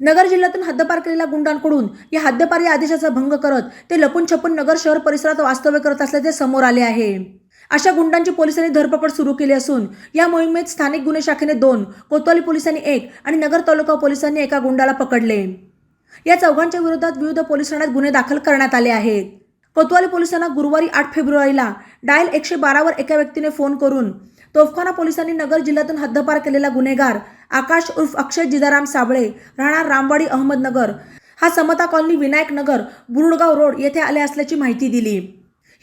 नगर जिल्ह्यातून हद्दपार केलेल्या गुंडांकडून या हद्दपारी आदेशाचा भंग करत ते लपून छपून नगर शहर परिसरात वास्तव्य करत असल्याचे समोर आले आहे. अशा गुंडांची पोलिसांनी धरपकड सुरू केली असून या मोहिमेत स्थानिक गुन्हे शाखेने दोन कोतवाली पोलिसांनी एक आणि नगर तालुका पोलिसांनी एका गुंडाला पकडले. या चौघांच्या विरोधात विविध पोलीस ठाण्यात गुन्हे दाखल करण्यात आले आहेत. कोतवाली पोलिसांना गुरुवारी आठ फेब्रुवारीला डायल एकशे बारावर एका व्यक्तीने फोन करून तोफखाना पोलिसांनी नगर जिल्ह्यातून हद्दपार केलेला गुन्हेगार आकाश उर्फ अक्षय जिदाराम साबळे राहणार रामवाडी अहमदनगर हा समता कॉलनी विनायक नगर बुरुडगाव रोड येथे आले असल्याची माहिती दिली.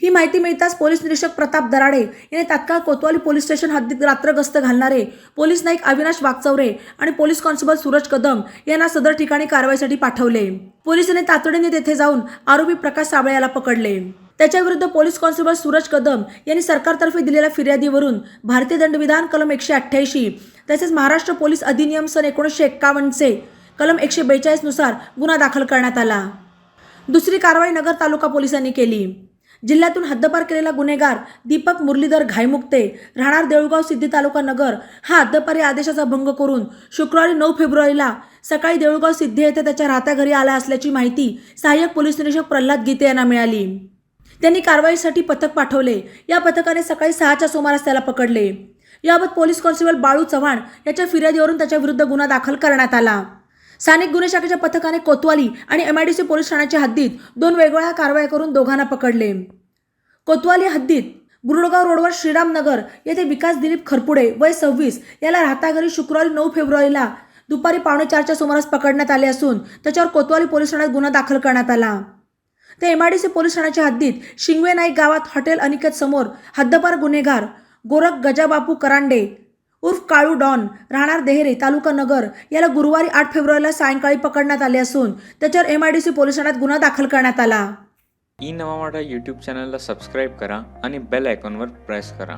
ही माहिती मिळताच पोलीस निरीक्षक प्रताप दराडे यांनी तात्काळ कोतवाली पोलीस स्टेशन हद्दीत रात्र गस्त घालणारे पोलीस नाईक अविनाश वागचौरे आणि पोलीस कॉन्स्टेबल सूरज कदम यांना सदर ठिकाणी कारवाईसाठी पाठवले. पोलिसांनी तातडीने तेथे जाऊन आरोपी प्रकाश साबळे याला पकडले. त्याच्याविरुद्ध पोलीस कॉन्स्टेबल सूरज कदम यांनी सरकारतर्फे दिलेल्या फिर्यादीवरून भारतीय दंडविधान कलम एकशे अठ्ठ्याऐंशी तसेच महाराष्ट्र पोलीस अधिनियम सन एकोणीसशे एक्कावन्नचे कलम एकशे बेचाळीसनुसार गुन्हा दाखल करण्यात आला. दुसरी कारवाई नगर तालुका पोलिसांनी केली. जिल्ह्यातून हद्दपार केलेला गुन्हेगार दीपक मुरलीधर घायमुक्ते राहणार देऊळगाव सिद्धी तालुका नगर हा हद्दपारी आदेशाचा भंग करून शुक्रवारी नऊ फेब्रुवारीला सकाळी देऊळगाव सिद्धी येथे त्याच्या राहत्या घरी आला असल्याची माहिती सहाय्यक पोलीस निरीक्षक प्रल्हाद गीते यांना मिळाली. त्यांनी कारवाईसाठी पथक पाठवले. या पथकाने सकाळी सहाच्या सुमारास त्याला पकडले. याबाबत पोलीस कॉन्स्टेबल बाळू चव्हाण याच्या फिर्यादीवरून त्याच्या विरुद्ध गुन्हा दाखल करण्यात आला. स्थानिक गुन्हे शाखेच्या पथकाने कोतवाली आणि एमआयडीसी पोलीस ठाण्याच्या हद्दीत दोन वेगवेगळ्या कारवाया करून दोघांना पकडले. कोतवाली हद्दीत बुरुडगाव रोडवर श्रीरामनगर येथे विकास दिलीप खरपुडे वय सव्वीस याला राहता घरी शुक्रवारी नऊ फेब्रुवारीला दुपारी पावणे चारच्या सुमारास पकडण्यात आले असून त्याच्यावर कोतवाली पोलीस ठाण्यात गुन्हा दाखल करण्यात आला. ते एमआयडीसी पोलीस ठाण्याच्या हद्दीत शिंगवे नाईक गावात हॉटेल अनिकेत समोर हद्दपार गुन्हेगार गोरख गजाबापू करांडे उर्फ काळू डॉन राहणार देहरे तालुका नगर याला गुरुवारी आठ फेब्रुवारीला सायंकाळी पकडण्यात आले असून त्याच्यावर एमआयडीसी पोलीस ठाण्यात गुन्हा दाखल करण्यात आला. ई नवा यूट्यूब चॅनलला सबस्क्राईब करा आणि बेल आयकॉनवर प्रेस करा.